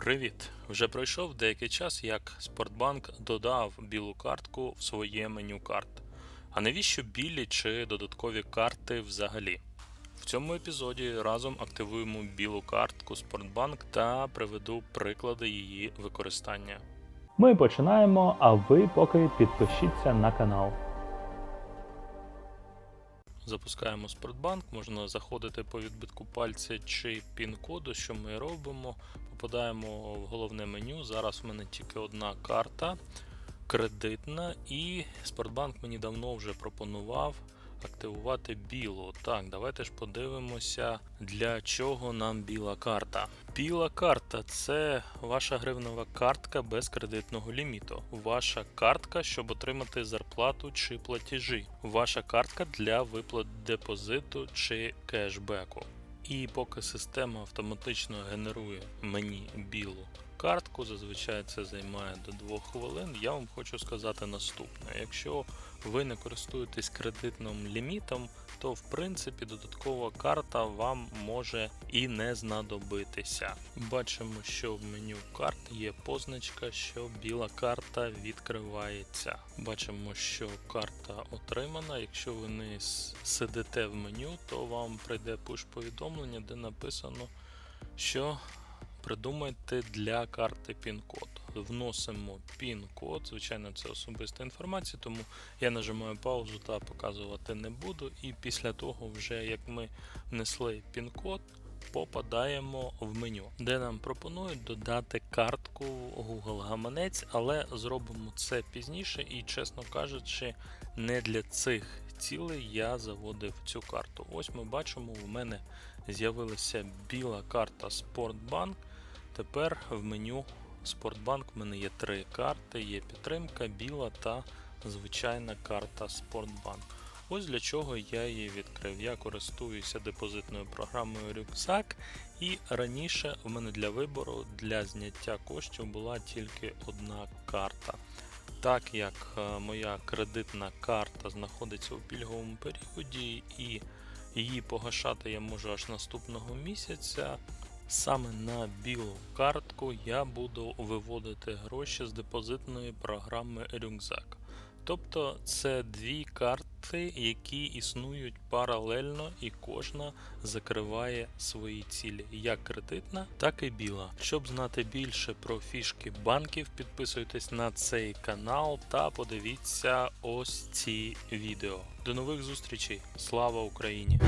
Привіт! Вже пройшов деякий час, як Спортбанк додав білу картку в своє меню карт. А навіщо білі чи додаткові карти взагалі? В цьому епізоді разом активуємо білу картку Спортбанк та приведу приклади її використання. Ми починаємо, а ви поки підпишіться на канал. Запускаємо Спортбанк, можна заходити по відбитку пальця чи пін-коду, що ми робимо. Попадаємо в головне меню. Зараз в мене тільки одна карта кредитна, і Спортбанк мені давно вже пропонував активувати білу. Так, давайте ж подивимося, для чого нам біла карта. Біла карта це ваша гривнева картка без кредитного ліміту. Ваша картка, щоб отримати зарплату чи платежі. Ваша картка для виплат депозиту чи кешбеку. І поки система автоматично генерує мені білу картку, зазвичай це займає до 2 хвилин. Я вам хочу сказати наступне: якщо ви не користуєтесь кредитним лімітом, то в принципі додаткова карта вам може і не знадобитися. Бачимо, що в меню карт є позначка, що біла карта відкривається. Бачимо, що карта отримана. Якщо ви не сидите в меню, то вам прийде пуш-повідомлення, де написано, що придумайте для карти пін-код. Вносимо пін-код, звичайно, це особиста інформація, тому я нажимаю паузу та показувати не буду. І після того, вже як ми внесли пін-код, попадаємо в меню, де нам пропонують додати картку Google Гаманець, але зробимо це пізніше і, чесно кажучи, не для цих цілей я заводив цю карту. Ось ми бачимо, в мене з'явилася біла карта Спортбанк. Тепер в меню Спортбанк в мене є три карти: є підтримка, біла та звичайна карта Спортбанк. Ось для чого я її відкрив. Я користуюся депозитною програмою Рюкзак, і раніше в мене для вибору для зняття коштів була тільки одна карта. Так як е, моя кредитна карта знаходиться у пільговому періоді і її погашати я можу аж наступного місяця, саме на білу картку я буду виводити гроші з депозитної програми Рюкзак. Тобто це дві карти, які існують паралельно, і кожна закриває свої цілі, як кредитна, так і біла. Щоб знати більше про фішки банків, підписуйтесь на цей канал та подивіться ось ці відео. До нових зустрічей! Слава Україні!